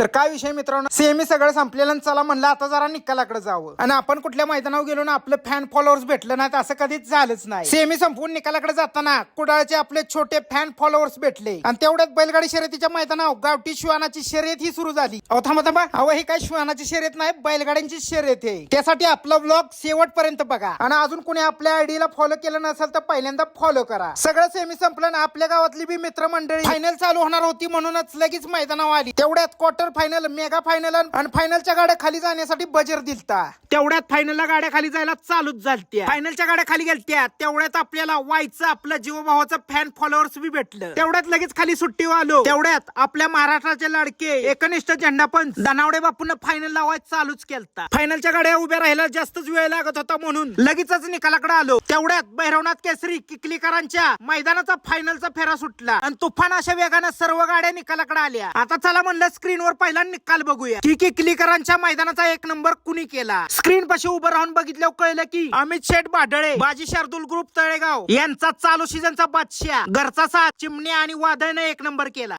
तर काय विषय मित्रांनो? सेमी सगळं संपलेलं चला म्हणलं आता जरा निकालाकडे जावं. आणि आपण कुठल्या मैदानावर गेलो ना आपलं फॅन फॉलोअर्स भेटलं नाही तर असं कधीच झालंच नाही. सेमी संपवून निकालाकडे जाताना कुडाळचे आपले छोटे फॅन फॉलोअर्स भेटले. आणि तेवढ्यात बैलगाडी शर्यतीच्या मैदानावर गावठी श्वानाची शर्यत ही सुरू झाली. अहो थांबा थांबा. अहो हे काय श्वानाची शर्यत नाही बैलगाड्यांची शर्यत आहे. त्यासाठी आपला ब्लॉग शेवटपर्यंत बघा. आणि अजून कोणी आपल्या आयडीला फॉलो केलं नसेल तर पहिल्यांदा फॉलो करा. सगळं सेमी संपलं आणि आपल्या गावातली बी मित्रमंडळी फायनल चालू होणार होती म्हणूनच लगेच मैदानावर आली. तेवढ्यात क्वार्टर फायनल मेगा फायनल आणि फायनलच्या गाड्या खाली जाण्यासाठी बजर दिलता. तेवढ्यात फायनलला गाड्या खाली जायला चालूच झालत्या. फायनलच्या गाड्या खाली गेलत्या. तेवढ्यात आपल्याला वायचं आपलं जीवभावाचं फॅन फॉलोअर्स बी भेटलं. तेवढ्यात लगेच खाली सुट्टी आलो. तेवढ्यात आपल्या महाराष्ट्राचे लाडके एकनिष्ठ झेंडा पण दनावडे बापून फायनल लावाय चालूच केलता. फायनलच्या गाड्या उभ्या राहायला जास्तच वेळ लागत होता म्हणून लगेचच निकालाकडे आलो. तेवढ्यात भैरवनाथ केसरी किकलीकरांच्या मैदानाचा फायनलचा फेरा सुटला. आणि तुफान अशा वेगानं सर्व गाड्या निकालाकडे आल्या. आता चला म्हणलं स्क्रीनवर पहिला निकाल बघूया. की किकलीकरांच्या मैदानाचा एक नंबर कुणी केला? स्क्रीन पाशी उभं राहून बघितल्यावर कळलं की अमित शेठ बाडळे बाजी शार्दुल ग्रुप तळेगाव यांचा चालू सीझनचा बादशाह. घरचा साथ चिमणी आणि वादळनं एक नंबर केला.